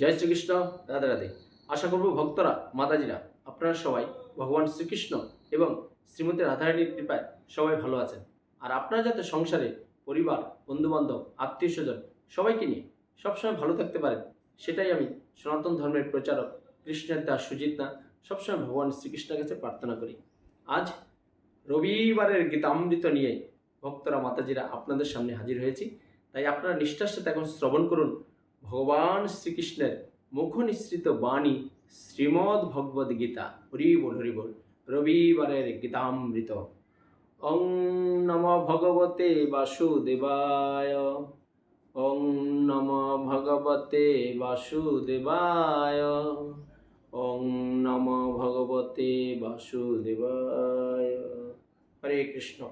জয় শ্রীকৃষ্ণ, রাধে রাধে। আশা করব ভক্তরা, মাতাজিরা, আপনারা সবাই ভগবান শ্রীকৃষ্ণ এবং শ্রীমতী রাধারানীর কৃপায় সবাই ভালো আছেন। আর আপনারা যাতে সংসারে পরিবার, বন্ধুবান্ধব আত্মীয় স্বজন সবাইকে নিয়ে সবসময় ভালো থাকতে পারেন, সেটাই আমি সনাতন ধর্মের প্রচারক কৃষ্ণের দাস সুজিত না সবসময় ভগবান শ্রীকৃষ্ণের কাছে প্রার্থনা করি। আজ রবিবারের গীতামৃত নিয়ে ভক্তরা, মাতাজিরা আপনাদের সামনে হাজির হয়েছি। তাই আপনারা নিষ্ঠার সাথে এখন শ্রবণ করুন ভগবান শ্রীকৃষ্ণের মুখ নিঃসৃত বাণী শ্রীমদ্ ভগবদ গীতা। হরি বল হরি বল, রবিবারের গীতামৃত। ওং নম ভগবতে বাসুদেবায়। ওং নম ভগবতে বাসুদেবায়। ওং নম ভগবতে বাসুদেবায়। হরে কৃষ্ণ।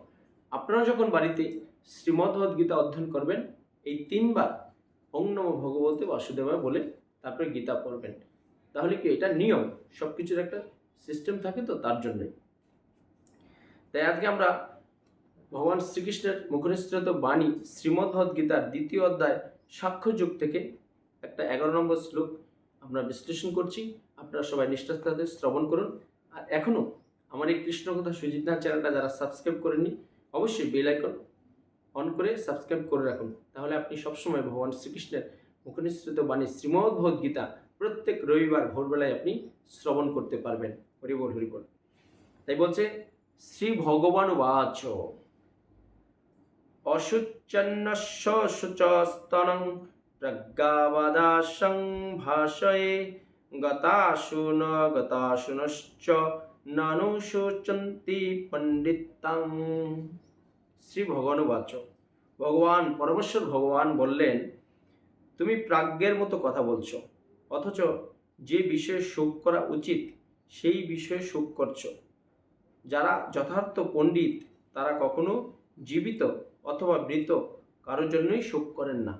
আপনারা যখন বাড়িতে শ্রীমদ্ভগবদ গীতা অধ্যয়ন করবেন, এই তিনবার ওং নম ভগবতে বাসুদেবায় বলে তারপরে গীতা পড়বেন। তাহলে কি এটা নিয়ম? সব কিছুর একটা সিস্টেম থাকে তো, তার জন্যই। তাই আজকে আমরা ভগবান শ্রীকৃষ্ণের মুখনিসৃত বাণী শ্রীমদ্ভগবদ গীতার দ্বিতীয় অধ্যায় সাক্ষ্য যুগ থেকে একটা এগারো নম্বর শ্লোক আমরা বিশ্লেষণ করছি। আপনারা সবাই নিষ্ঠার সাথে শ্রবণ করুন। আর এখনও আমার এই কৃষ্ণ কথা সুজিত চ্যানেলটা যারা সাবস্ক্রাইব করেননি, অবশ্যই বেল আইকন অন করে সাবস্ক্রাইব করে রাখুন। তাহলে আপনি সবসময় ভগবান শ্রীকৃষ্ণের মুখনিসৃত বাণী শ্রীমদ্ভগবদ গীতা প্রত্যেক রবিবার ভোরবেলায় আপনি শ্রবণ করতে পারবেন। হরিবল হরিবল। তাই বলছে, শ্রী ভগবান বাচ অশুচন্নস্য শুচস্তনং প্রজ্ঞাবাদাসং ভাষয়ে গতাসু ন গতাশুনশ্চ নানু শোচন্তি পণ্ডিতাং। শ্রী ভগবান বাচ ভগবান, পরমেশ্বর ভগবান বললেন, তুমি প্রাজ্ঞের মতো কথা বলছো, অথচ যে বিষয়ে শোক করা উচিত, সেই বিষয়ে শোক করছ। যারা যথার্থ পণ্ডিত, তারা কখনো জীবিত অথবা মৃত কারোর জন্যই শোক করেন না।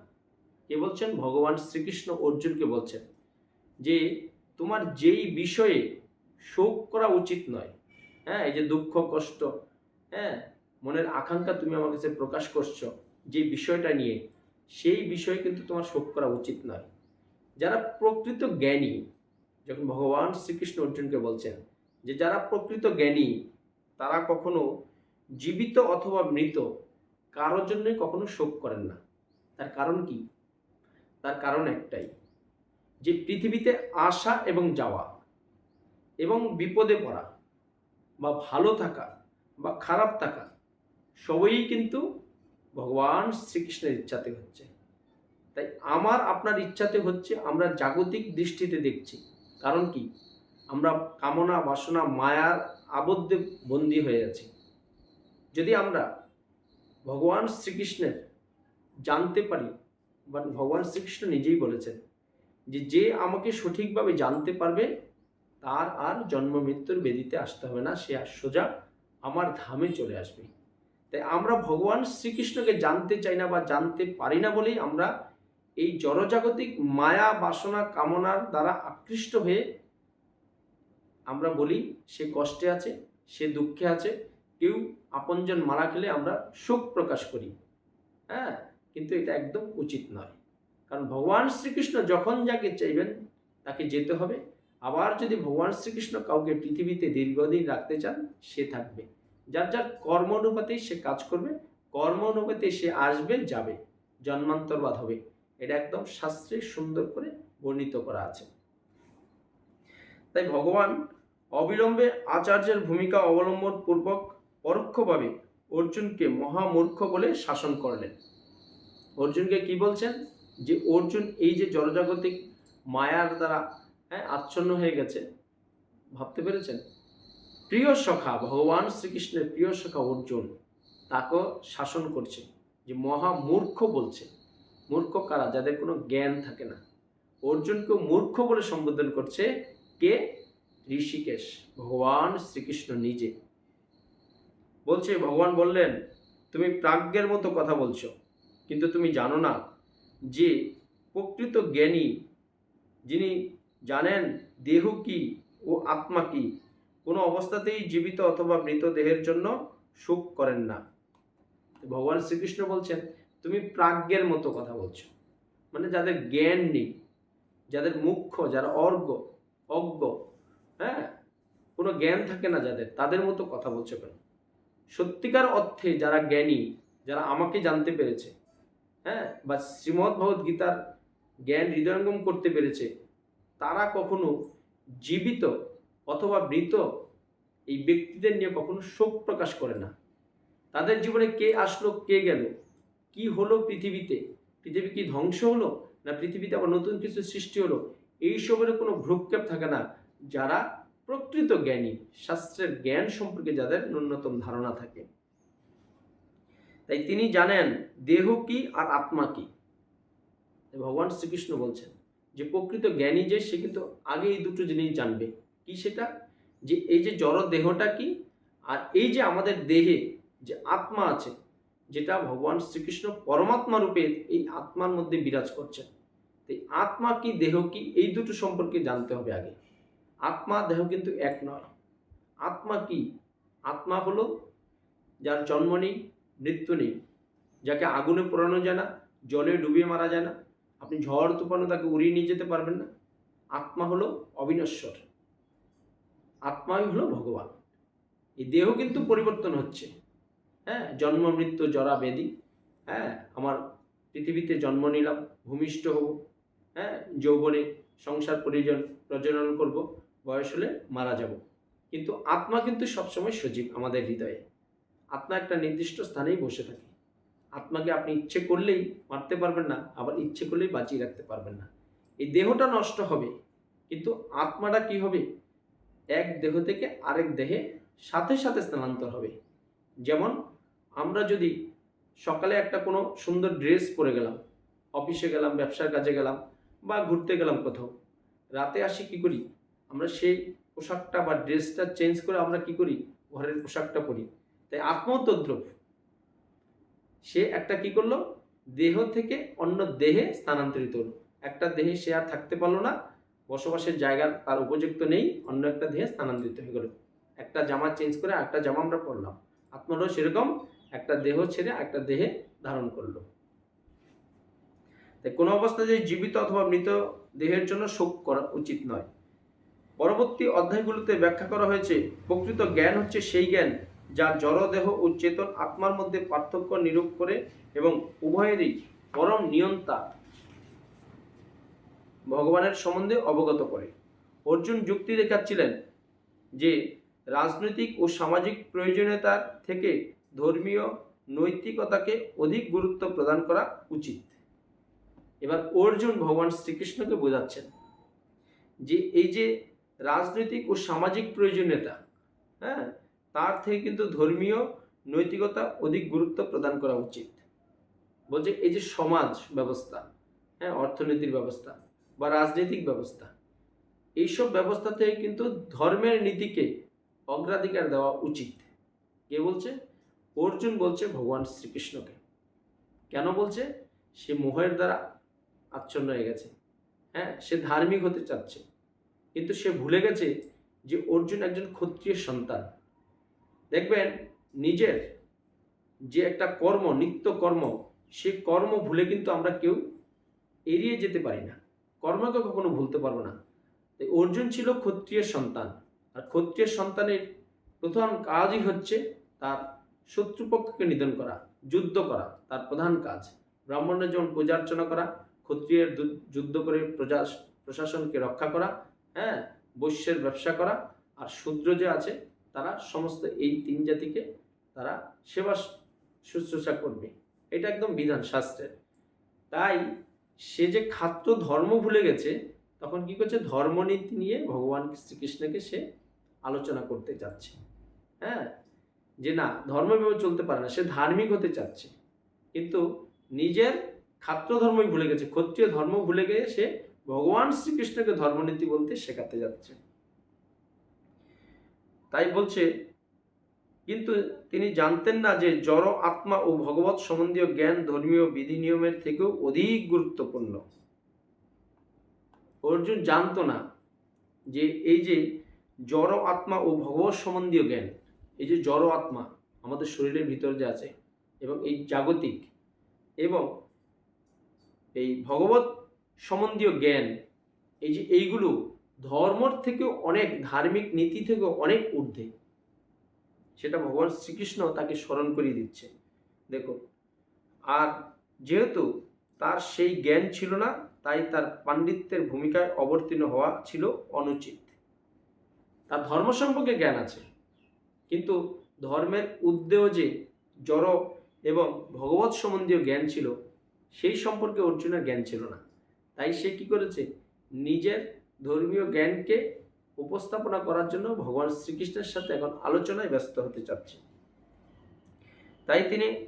কে বলছেন ভগবান শ্রীকৃষ্ণ অর্জুনকে বলছেন যে, তোমার যেই বিষয়ে শোক করা উচিত নয় হ্যাঁ এই যে দুঃখ, কষ্ট হ্যাঁ মনের আকাঙ্ক্ষা তুমি আমার কাছে প্রকাশ করছ যে বিষয়টা নিয়ে, সেই বিষয়ে কিন্তু তোমার শোক করা উচিত নয়। যারা প্রকৃত জ্ঞানী, যখন ভগবান শ্রীকৃষ্ণ অর্জুনকে বলছেন যে যারা প্রকৃত জ্ঞানী, তারা কখনো জীবিত অথবা মৃত কারোর জন্যই কখনো শোক করেন না। তার কারণ কি? তার কারণ একটাই, যে পৃথিবীতে আসা এবং যাওয়া এবং বিপদে পড়া বা ভালো থাকা বা খারাপ থাকা সবই কিন্তু ভগবান শ্রীকৃষ্ণের ইচ্ছাতে হচ্ছে। তাই আমার, আপনার ইচ্ছাতে হচ্ছে, আমরা জাগতিক দৃষ্টিতে দেখছি। কারণ কি? আমরা কামনা, বাসনা মায়ার আবদ্ধে বন্দী হয়ে আছি। যদি আমরা ভগবান শ্রীকৃষ্ণের জানতে পারি, বা ভগবান শ্রীকৃষ্ণ নিজেই বলেছেন যে যে আমাকে সঠিকভাবে জানতে পারবে, তার আর জন্ম মৃত্যুর বেদিতে আসতে হবে না, সে আর সোজা আমার ধামে চলে আসবে। তাই আমরা ভগবান শ্রীকৃষ্ণকে জানতে চাই না বা জানতে পারি না বলেই আমরা এই জড়জাগতিক মায়া বাসনা কামনার দ্বারা আকৃষ্ট হয়ে আমরা বলি সে কষ্টে আছে, সে দুঃখে আছে, কেউ আপনজন মারা খেলে আমরা শোক প্রকাশ করি। হ্যাঁ কিন্তু এটা একদম উচিত নয়। কারণ ভগবান শ্রীকৃষ্ণ যখন যাকে চাইবেন তাকে যেতে হবে। আবার যদি ভগবান শ্রীকৃষ্ণ কাউকে পৃথিবীতে দীর্ঘদিন রাখতে চান, সে থাকবে। যার যার কর্ম অনুপাতেই সে কাজ করবে কর্ম অনুপাতে সে আসবে, যাবে, জন্মান্তরবাদ হবে। এটা একদম শাস্ত্রে সুন্দর করে বর্ণিত করা আছে। তাই ভগবান অবিলম্বে আচার্যের ভূমিকা অবলম্বন পূর্বক পরোক্ষভাবে অর্জুনকে মহামূর্খ বলে শাসন করলেন। অর্জুনকে কি বলছেন? যে অর্জুন এই যে জড়জাগতিক মায়ার দ্বারা হ্যাঁ আচ্ছন্ন হয়ে গেছে, ভাবতে পেরেছেন? প্রিয় সখা, ভগবান শ্রীকৃষ্ণের প্রিয় সখা অর্জুন তাকে শাসন করছে, যে মহা মূর্খ বলছে। মূর্খ কারা? যাদের কোনো জ্ঞান থাকে না। অর্জুনকে মূর্খ বলে সম্বোধন করছে কে? ঋষিকেশ, ভগবান শ্রীকৃষ্ণ নিজে। বলছে, ভগবান বললেন, তুমি প্রাজ্ঞের মতো কথা বলছো, কিন্তু তুমি জানো না যে প্রকৃত জ্ঞানী, যিনি জানেন দেহ কি ও আত্মা কি কোনো অবস্থাতেই জীবিত অথবা মৃত দেহের জন্য সুখ করেন না। ভগবান শ্রীকৃষ্ণ বলছেন, তুমি প্রাজ্ঞের মতো কথা বলছো। মানে যাদের জ্ঞান নেই, যাদের মুখ্য, যারা অর্ঘ অজ্ঞ হ্যাঁ? কোনো জ্ঞান থাকে না যাদের, তাদের মতো কথা বলছো কেন? সত্যিকার অর্থে যারা জ্ঞানী, যারা আমাকে জানতে পেরেছে হ্যাঁ? বা শ্রীমদ্ ভগবত গীতার জ্ঞান হৃদয়ঙ্গম করতে পেরেছে, তারা কখনো জীবিত অথবা মৃত এই ব্যক্তিদের নিয়ে কখনো শোক প্রকাশ করে না। তাদের জীবনে কে আসলো, কে গেল, কি হলো পৃথিবীতে? পৃথিবী কি ধ্বংস হলো, না পৃথিবীতে আবার নতুন কিছু সৃষ্টি হলো? এই এইসবের কোনো ভ্রুক্ষেপ থাকে না। যারা প্রকৃত জ্ঞানী, শাস্ত্রের জ্ঞান সম্পর্কে যাদের ন্যূনতম ধারণা থাকে। তাই তিনি জানেন, দেহ কি আর আত্মা কি? ভগবান শ্রীকৃষ্ণ বলছেন যে প্রকৃত জ্ঞানী যে, সে কিন্তু আগে এই দুটো জিনিস জানবে। কি সেটা? যে এই যে জড় দেহটা কি? আর এই যে আমাদের দেহে যে আত্মা আছে, যেটা ভগবান শ্রীকৃষ্ণ পরমাত্মা রূপে এই আত্মার মধ্যে বিরাজ করছেন। এই আত্মা কি, দেহ কি, এই দুটো সম্পর্কে জানতে হবে আগে। আত্মা, দেহ কিন্তু এক নয়। আত্মা কি? আত্মা হলো যার জন্ম নেই, মৃত্যু নেই, যাকে আগুনে পোড়ানো যায় না, জলে ডুবিয়ে মারা যায় না। আপনি ঝড়, তুফানও তাকে উড়িয়ে নিয়ে যেতে পারবেন না। আত্মা হলো অবিনশ্বর। আত্মাই হলো ভগবান। এই দেহ কিন্তু পরিবর্তন হচ্ছে। হ্যাঁ জন্ম, মৃত্যু, জরা, বেদি। হ্যাঁ আমার পৃথিবীতে জন্ম নিলাম, ভূমিষ্ঠ হব। হ্যাঁ যৌবনে সংসার, পরিজন, প্রজনন করব, বয়স হলে মারা যাব। কিন্তু আত্মা কিন্তু সবসময় সজীব আমাদের হৃদয়ে। আত্মা একটা নির্দিষ্ট স্থানেই বসে থাকে। আত্মাকে আপনি ইচ্ছে করলেই মারতে পারবেন না, আবার ইচ্ছে করলেই বাঁচিয়ে রাখতে পারবেন না। এই দেহটা নষ্ট হবে, কিন্তু আত্মাটা কি হবে? এক দেহ থেকে আরেক দেহে সাথে সাথে স্থানান্তর হবে। যেমন, আমরা যদি সকালে একটা কোনো সুন্দর ড্রেস পরে গেলাম, অফিসে গেলাম, ব্যবসার কাজে গেলাম বা ঘুরতে গেলাম কোথাও, রাতে আসি কি করি? আমরা সেই পোশাকটা বা ড্রেসটা চেঞ্জ করে আমরা কি করি? ঘরের পোশাকটা পরি। তাই আত্মতদ্রব সে একটা কি করল? দেহ থেকে অন্য দেহে স্থানান্তরিত হলো। একটা দেহে সে আর থাকতে পারল না বসবাসের জায়গা তার উপযুক্ত নেই, অন্য একটা দেহে স্থানান্তরিত হয়ে গেল। একটা জামা চেঞ্জ করে একটা জামা আমরা পরলাম। আত্মারও সেরকম, একটা দেহ ছেড়ে একটা দেহে ধারণ করল। তাই কোনো অবস্থায় যে জীবিত অথবা মৃত দেহের জন্য শোক করা উচিত নয়। পরবর্তী অধ্যায়গুলোতে ব্যাখ্যা করা হয়েছে, প্রকৃত জ্ঞান হচ্ছে সেই জ্ঞান যা জড়দেহ ও চেতন আত্মার মধ্যে পার্থক্য নিরূপ করে এবং উভয়েরই পরম নিয়ন্তা ভগবানের সম্বন্ধে অবগত করে। অর্জুন যুক্তি দেখাচ্ছিলেন যে, রাজনৈতিক ও সামাজিক প্রয়োজনীয়তার থেকে ধর্মীয় নৈতিকতাকে অধিক গুরুত্ব প্রদান করা উচিত। এবার অর্জুন ভগবান শ্রীকৃষ্ণকে বোঝাচ্ছেন যে, এই যে রাজনৈতিক ও সামাজিক প্রয়োজনীয়তা হ্যাঁ তার থেকে কিন্তু ধর্মীয় নৈতিকতা অধিক গুরুত্ব প্রদান করা উচিত। বলছে, এই যে সমাজ ব্যবস্থা হ্যাঁ অর্থনীতির ব্যবস্থা বা রাজনৈতিক ব্যবস্থা। এইসব ব্যবস্থা থেকে কিন্তু ধর্মের নীতিকে অগ্রাধিকার দেওয়া উচিত। কে বলছে? অর্জুন বলছে ভগবান শ্রীকৃষ্ণকে। কেন বলছে? সে মোহের দ্বারা আচ্ছন্ন হয়ে গেছে। হ্যাঁ সে ধার্মিক হতে চাচ্ছে। কিন্তু সে ভুলে গেছে যে অর্জুন একজন ক্ষত্রিয় সন্তান। দেখবেন, নিজের যে একটা কর্ম, নিত্য কর্ম, সে কর্ম ভুলে কিন্তু আমরা কেউ এড়িয়ে যেতে পারি না। কর্মকে কখনো ভুলতে পারব না। তাই অর্জুন ছিল ক্ষত্রিয়ের সন্তান। আর ক্ষত্রিয় সন্তানের প্রথম কাজই হচ্ছে তার শত্রুপক্ষকে নিধন করা, যুদ্ধ করা, তার প্রধান কাজ। ব্রাহ্মণের যেমন পূজা অর্চনা করা, ক্ষত্রিয়ের যুদ্ধ করে প্রজা, প্রশাসনকে রক্ষা করা হ্যাঁ বৈশ্যের ব্যবসা করা, আর শূদ্র যে আছে, তারা সমস্ত এই তিন জাতিকে তারা সেবা, শুশ্রূষা করবে। এটা একদম বিধান শাস্ত্রের তাই সে যে খাদ্য ধর্ম ভুলে গেছে, তখন কি করছে? ধর্মনীতি নিয়ে ভগবান শ্রীকৃষ্ণকে সে আলোচনা করতে যাচ্ছে হ্যাঁ? যে না ধর্মভাবে চলতে পারে না, সে ধার্মিক হতে চাচ্ছে। কিন্তু নিজের খাদ্য ধর্মই ভুলে গেছে, ক্ষত্রিয় ধর্ম ভুলে গিয়ে সে ভগবান শ্রীকৃষ্ণকে ধর্মনীতি বলতে শেখাতে যাচ্ছে। তাই বলছে কিন্তু তিনি জানতেন না যে জড় আত্মা ও ভগবত সম্বন্ধীয় জ্ঞান ধর্মীয় বিধি নিয়মের থেকেও অধিক গুরুত্বপূর্ণ। অর্জুন জানতো না যে এই যে জড় আত্মা ও ভগবত সম্বন্ধীয় জ্ঞান, এই যে জড় আত্মা আমাদের শরীরের ভিতর যে আছে এবং এই জাগতিক এবং এই ভগবত সম্বন্ধীয় জ্ঞান, এই যে এইগুলো ধর্মর থেকেও অনেক, ধার্মিক নীতি থেকেও অনেক ঊর্ধ্বে। সেটা ভগবান শ্রীকৃষ্ণ তাকে স্মরণ করিয়ে দিচ্ছে দেখুন আর যেহেতু তার সেই জ্ঞান ছিল না, তাই তার পাণ্ডিত্যের ভূমিকায় অবতীর্ণ হওয়া ছিল অনুচিত। তার ধর্ম সম্পর্কে জ্ঞান আছে, কিন্তু ধর্মের উদ্দেয় যে জড় এবং ভগবত সম্বন্ধীয় জ্ঞান ছিল, সেই সম্পর্কে অর্জুনের জ্ঞান ছিল না। তাই সে কি করেছে? নিজের ধর্মীয় জ্ঞানকে উপস্থাপনা করার জন্য ভগবান শ্রীকৃষ্ণের সাথে এখন আলোচনায় ব্যস্ত হতে চাচ্ছে। তাই তিনি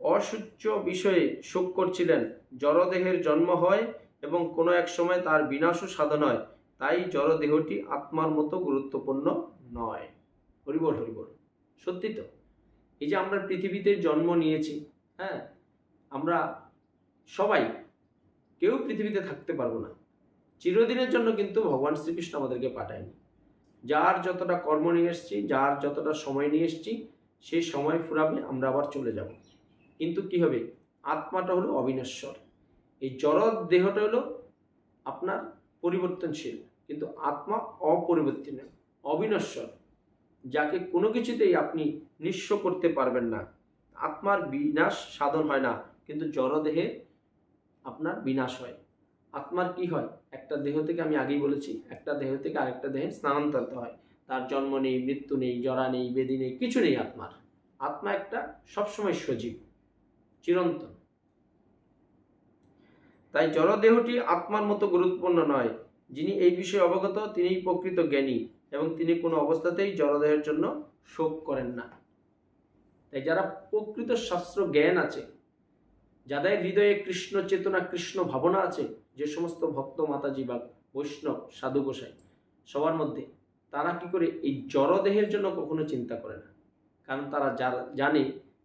অসূচ্য বিষয়ে শোক করছিলেন, জড়দেহের জন্ম হয় এবং কোনো এক সময় তার বিনাশও সাধন হয়, তাই জড়দেহটি আত্মার মতো গুরুত্বপূর্ণ নয়। হরিবল হরিবল সত্যি তো? এই যে আমরা পৃথিবীতে জন্ম নিয়েছি হ্যাঁ? আমরা সবাই, কেউ পৃথিবীতে থাকতে পারব না। চিরদিনের জন্য কিন্তু ভগবান শ্রীকৃষ্ণ আমাদেরকে পাঠায়নি। যার যতটা কর্ম নিয়ে এসছি, যার যতটা সময় নিয়ে এসছি, সেই সময় ফুরাবে আমরা আবার চলে যাব। কিন্তু কি হবে? আত্মাটা হলো অবিনশ্বর। এই জড় দেহটা হলো আপনার পরিবর্তনশীল। কিন্তু আত্মা অপরিবর্তনীয় অবিনশ্বর, যাকে কোনো কিছুতেই আপনি নিঃস্ব করতে পারবেন না। আত্মার বিনাশ সাধন হয় না, কিন্তু জড়দেহে আপনার বিনাশ হয়। আত্মার কি হয়? একটা দেহ থেকে আমি আগেই বলেছি, একটা দেহ থেকে আরেকটা দেহে স্থানান্তরিত হয়। তার জন্ম নেই, মৃত্যু নেই, জরা নেই, বেদি নেই, কিছু নেই আত্মার। আত্মা একটা সবসময় সজীব, চিরন্তন। তাই জড়দেহটি আত্মার মতো গুরুত্বপূর্ণ নয়। যিনি এই বিষয়ে অবগত, তিনিই প্রকৃত জ্ঞানী এবং তিনি কোনো অবস্থাতেই জড়দেহের জন্য শোক করেন না। তাই যারা প্রকৃত শাস্ত্র জ্ঞান আছে যাদের হৃদয়ে কৃষ্ণ চেতনা, কৃষ্ণ ভাবনা আছে, যে সমস্ত ভক্ত মাতাজি বা বৈষ্ণব, সাধু গোসাই, সবার মধ্যে, তারা কি করে এই জড়দেহের জন্য কখনো চিন্তা করে না? কারণ তারা জানে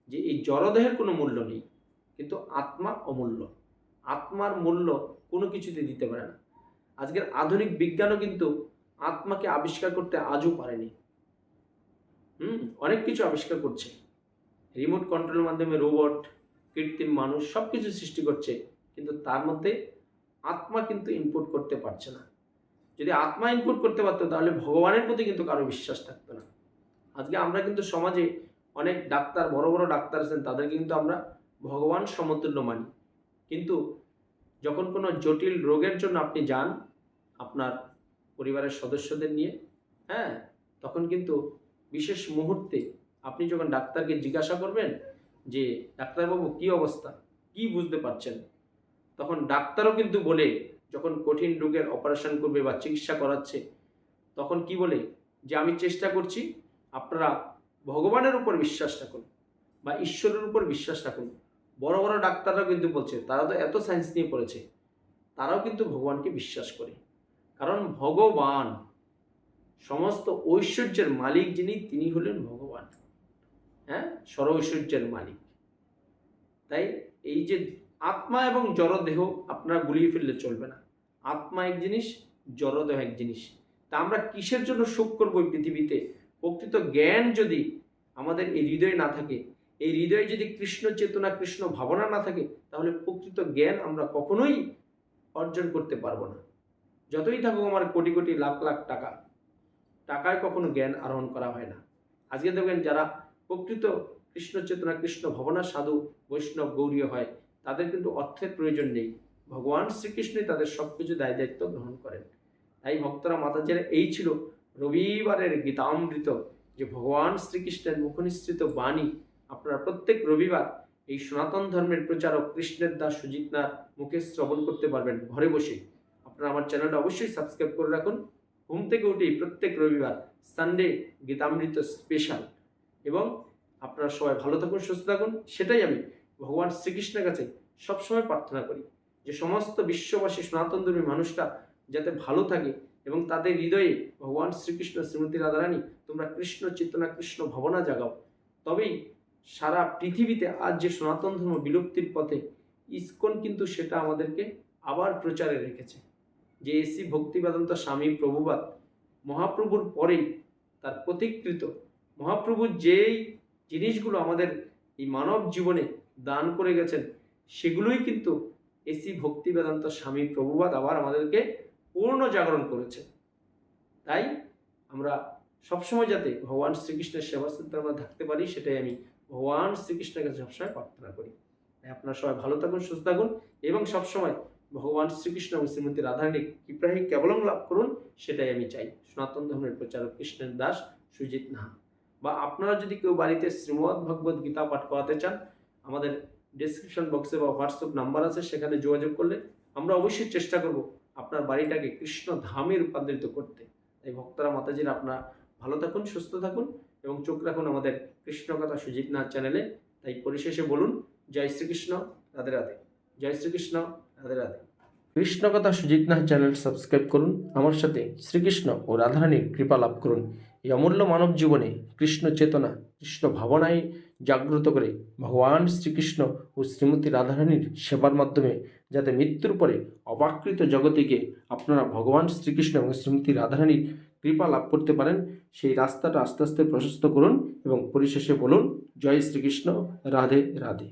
যে এই জড়দেহের কোনো মূল্য নেই, কিন্তু আত্মা অমূল্য। আত্মার মূল্য কোনো কিছুতে দিতে পারে না। আজকের আধুনিক বিজ্ঞানও কিন্তু আত্মাকে আবিষ্কার করতে আজও পারেনি। হুম, অনেক কিছু আবিষ্কার করছে। রিমোট কন্ট্রোলের মাধ্যমে রোবট কৃত্রিম মানুষ সব কিছু সৃষ্টি করছে, কিন্তু তার মধ্যে আত্মা কিন্তু ইনপুট করতে পারছে না। যদি আত্মা ইনপুট করতে পারতো, তাহলে ভগবানের প্রতি কিন্তু কারও বিশ্বাস থাকতো না। আজকে আমরা কিন্তু সমাজে অনেক ডাক্তার, বড় বড় ডাক্তার আছেন তাদের কিন্তু আমরা ভগবান সমতুল্য মানি। কিন্তু যখন কোনো জটিল রোগের জন্য আপনি যান, আপনার পরিবারের সদস্যদের নিয়ে হ্যাঁ তখন কিন্তু বিশেষ মুহূর্তে আপনি যখন ডাক্তারকে জিজ্ঞাসা করবেন যে ডাক্তারবাবু কি অবস্থা? কি বুঝতে পারছেন? তখন ডাক্তারও কিন্তু বলে, যখন কঠিন রোগের অপারেশন করবে বা চিকিৎসা করাচ্ছে, তখন কি বলে? যে আমি চেষ্টা করছি, আপনারা ভগবানের উপর বিশ্বাস রাখুন বা ঈশ্বরের উপর বিশ্বাস রাখুন। বড় বড় ডাক্তাররাও কিন্তু বলছে, তারা তো এত সায়েন্স নিয়ে পড়েছে, তারাও কিন্তু ভগবানকে বিশ্বাস করে। কারণ ভগবান, সমস্ত ঐশ্বর্যের মালিক যিনি, তিনি হলেন ভগবান। হ্যাঁ? সর ঐশ্বর্যের মালিক। তাই এই যে আত্মা এবং জড়দেহ আপনারা গুলিয়ে ফেললে চলবে না। আত্মা এক জিনিস, জড়দেহ এক জিনিস। তা আমরা কিসের জন্য সুখ করব পৃথিবীতে? প্রকৃত জ্ঞান যদি আমাদের এই হৃদয়ে না থাকে, এই হৃদয়ে যদি কৃষ্ণ চেতনা, কৃষ্ণ ভাবনা না থাকে, তাহলে প্রকৃত জ্ঞান আমরা কখনোই অর্জন করতে পারব না। যতই থাকুক আমার কোটি কোটি লাখ লাখ টাকা, টাকায় কখনো জ্ঞান আরোহণ করা হয় না। আজকে দেখবেন যারা প্রকৃত কৃষ্ণ চেতনা, কৃষ্ণ ভবনা সাধু বৈষ্ণব গৌরীয় হয়, তাদের কিন্তু অর্থের প্রয়োজন নেই। ভগবান শ্রীকৃষ্ণই তাদের সব কিছু দায় দায়িত্ব গ্রহণ করেন। তাই ভক্তরা মাতাজিরা এই ছিল রবিবারের গীতামৃত, যে ভগবান শ্রীকৃষ্ণের মুখনিসৃত বাণী। আপনারা প্রত্যেক রবিবার এই সনাতন ধর্মের প্রচারক কৃষ্ণের দাস সুজিতনার মুখে শ্রবণ করতে পারবেন ঘরে বসে। আপনারা আমার চ্যানেলটা অবশ্যই সাবস্ক্রাইব করে রাখুন। ঘুম থেকে উঠেই প্রত্যেক রবিবার সানডে গীতামৃত স্পেশাল। এবং আপনারা সবাই ভালো থাকুন, সুস্থ থাকুন। সেটাই আমি ভগবান শ্রীকৃষ্ণের কাছে সবসময় প্রার্থনা করি যে সমস্ত বিশ্ববাসী, সনাতন ধর্মী মানুষটা যাতে ভালো থাকে এবং তাদের হৃদয়ে ভগবান শ্রীকৃষ্ণ, শ্রীমতী রাধারানী, তোমরা কৃষ্ণ চেতনা, কৃষ্ণ ভাবনা জাগাও। তবেই সারা পৃথিবীতে আজ যে সনাতন ধর্ম বিলুপ্তির পথে ইসকন কিন্তু সেটা আমাদেরকে আবার প্রচারে রেখেছে। যে এসি ভক্তিবেদান্ত স্বামী প্রভুবাদ মহাপ্রভুর পরেই তার প্রতিকৃত মহাপ্রভু যেই জিনিসগুলো আমাদের এই মানব জীবনে দান করে গেছেন, সেগুলোই কিন্তু এসি ভক্তি বেদান্ত স্বামী প্রভুবাদ আবার আমাদেরকে পূর্ণ জাগরণ করেছে তাই আমরা সবসময় যাতে ভগবান শ্রীকৃষ্ণের সেবা চিন্তা আমরা থাকতে পারি, সেটাই আমি ভগবান শ্রীকৃষ্ণের কাছে সবসময় প্রার্থনা করি। তাই আপনারা সবাই ভালো থাকুন, সুস্থ থাকুন এবং সবসময় ভগবান শ্রীকৃষ্ণ এবং শ্রীমতী রাধারানীর কৃপাহী কেবলং লাভ করুন, সেটাই আমি চাই। সনাতন ধর্মের প্রচারক কৃষ্ণের দাস সুজিত নাহা বা আপনারা যদি কেউ বাড়িতে শ্রীমদ্ ভগবত গীতা পাঠ করাতে চান, আমাদের ডিসক্রিপশন বক্সে বা হোয়াটসঅ্যাপ নাম্বার আছে, সেখানে যোগাযোগ করলে আমরা অবশ্যই চেষ্টা করব আপনার বাড়িটাকে কৃষ্ণ ধামে রূপান্তরিত করতে। তাই ভক্তরা, মাতাজিরা আপনারা ভালো থাকুন, সুস্থ থাকুন এবং চোখ রাখুন আমাদের কৃষ্ণকথা সুজিত নাথ চ্যানেলে। তাই পরিশেষে বলুন, জয় শ্রীকৃষ্ণ, রাধে রাধে। জয় শ্রীকৃষ্ণ, রাধে রাধে। কৃষ্ণকথা সুজিত নাথ চ্যানেল সাবস্ক্রাইব করুন, আমার সাথে শ্রীকৃষ্ণ ও রাধারানীর কৃপা লাভ করুন। এই অমূল্য মানব জীবনে কৃষ্ণ চেতনা, কৃষ্ণ ভাবনায় জাগ্রত করে ভগবান শ্রীকৃষ্ণ ও শ্রীমতী রাধারানীর সেবার মাধ্যমে যাতে মৃত্যুর পরে অবাকৃত জগতিকে আপনারা ভগবান শ্রীকৃষ্ণ এবং শ্রীমতী রাধারানীর কৃপা লাভ করতে পারেন, সেই রাস্তাটা আস্তে আস্তে প্রশস্ত করুন এবং পরিশেষে বলুন, জয় শ্রীকৃষ্ণ, রাধে রাধে।